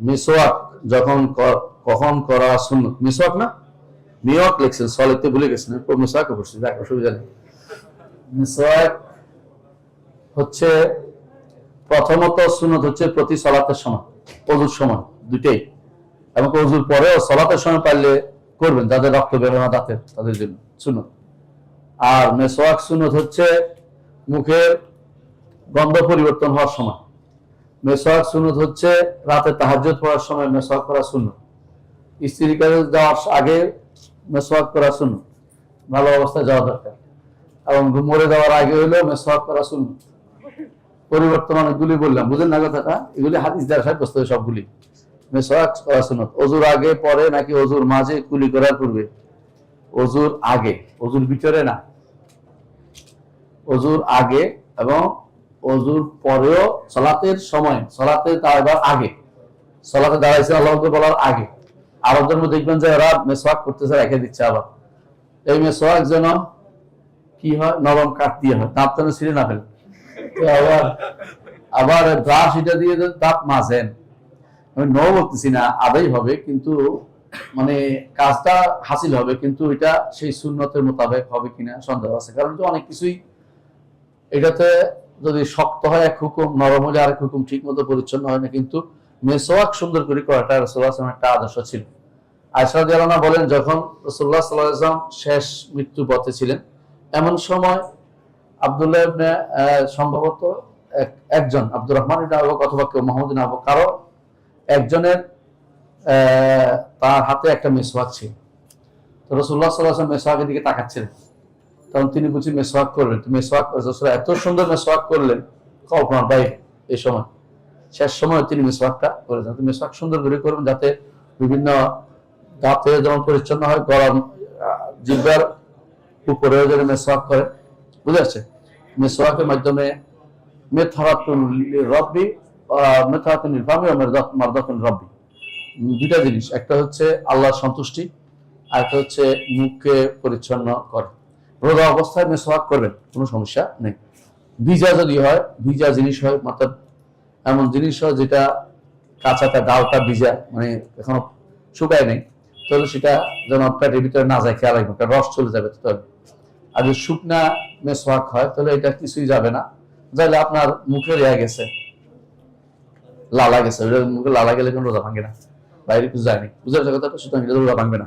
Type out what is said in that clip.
মিসওয়াক যখন কখন করা মিসওয়াক না? মিওয়াক লিখছেন সলিতে ভুলে গেছেন মিসওয়াক পড়ছি নেই। মিসওয়াক হচ্ছে প্রথমত সুন্নত হচ্ছে প্রতি সলাতের সময় অজুর সময় দুটেই এবং অজুর পরেও সলাতের সময় পারলে করবেন, যাদের রক্ত বের হয় না দাঁতের তাদের জন্য সুন্নত। আর মেসোয়াক সুন্নত হচ্ছে মুখের গন্ধ পরিবর্তন হওয়ার সময় মেসোয়াক সুন্নত হচ্ছে রাতে তাহাজ্জুদ পড়ার সময় মেসোয়াক করা সুন্নত। স্ত্রীর কাছে যাওয়ার আগে মেসোয়াক করা সুন্নত। ভালো অবস্থায় যাওয়া দরকার। এবং মরে যাওয়ার আগে হইলেও মেসোয়াক করা সুন্নত। পরিবর্তন অনেকগুলি বললাম। বুঝেন না কথাটা? এগুলি হাদিস দ্বারা সাব্যস্ত সবগুলি। মেসোয়াক করা সুন্নত। অজুর আগে পরে নাকি অজুর মাঝে কুলি করার পূর্বে? অজুর আগে। অজুর ভিতরে না। অজুর আগে এবং অজুর পরেও সলাতের সময়, সলাতে দাঁড়াবার আগে, সলাতে দাঁড়াইছে আল্লাহকে বলার আগে। আরবদের মধ্যে দেখবেন যে ওরা মেসোয়াক করতেছে, রেখে দিচ্ছে আবার। এই মেসোয়াক যেন কি হয়? নরম কাঠ দিয়ে হয়। দাঁত যেন ছিঁড়ে না ফেলে। আবার আবার ব্রাশ এটা দিয়ে দাঁত মাজেন। আমি ন বলতেছি না, আদায় হবে, কিন্তু মানে কাজটা হাসিল হবে, কিন্তু এটা সেই শূন্যতের মোতাবেক হবে কিনা সন্দেহ আছে। কারণ অনেক কিছুই এটাতে যদি শক্ত হয় এক হুকুম নরম হলে আরেক হুকুম ঠিক মতো পরিচ্ছন্ন হয় না কিন্তু মেসোয়াক সুন্দর করে করাটা রসুল্লাহ আসলামের একটা আদর্শ ছিল। আয়সা জালানা বলেন যখন রসুল্লাহ সাল্লাম শেষ মৃত্যু পথে ছিলেন এমন সময় আবদুল্লাহ ইবনে, সম্ভবত এক- একজন আব্দুর রহমান ইবনে আবু বকর অথবা কেউ মোহাম্মদ ইবনে আবু বকর, কারও একজনের তার হাতে একটা মেসোয়াক ছিল। তো রসুল্লাহ সাল্লাহ মেসোয়াকের দিকে তাকাচ্ছিলেন। তখন তিনি বুঝি মেসোয়াক করবেন। তো মেসোয়াক রাসূল এত সুন্দর মেসোয়াক করলেন কল্পনার বাইরে এই সময়। শেষ সময় তিনি মেসোয়াকটা করেছেন তো মেসোয়াক সুন্দর করে করবেন যাতে বিভিন্ন দাঁতে যেমন পরিচ্ছন্ন হয় গরম আহ, জিহ্বার উপরেও যেন মেসোয়াক করে। বুঝে যাচ্ছে মেসোয়াকের মাধ্যমে মেথারাতুল রব্বি মেথারাতুল নির্বামী ও মারদাতুল রব্বি। দুইটা জিনিস। একটা হচ্ছে আল্লাহর সন্তুষ্টি আর একটা হচ্ছে মুখকে পরিচ্ছন্ন করে। রোজা অবস্থায় মেসোয়াক করবেন, কোনো সমস্যা নেই। ভিজা যদি হয়, ভিজা জিনিস হয়, মাত্র এমন জিনিস হয় যেটা কাঁচাটা, ডালটা ভিজা মানে এখনও শুকায় নেই, তাহলে সেটা যেন পেটের ভিতরে না যায়, খেয়াল রাখবেন রস চলে যাবে তাহলে। আর যদি শুকনা মেসোয়াক হয়, তাহলে এটা কিছুই যাবে না। যাইলে আপনার মুখে রেয়া গেছে, লালা গেছে মুখে লালা গেলে কোনো রোজা ভাঙে না। বাইরে কিছু যায়নি পারছ কথাটা? সুতরাং রোজা ভাঙবে না।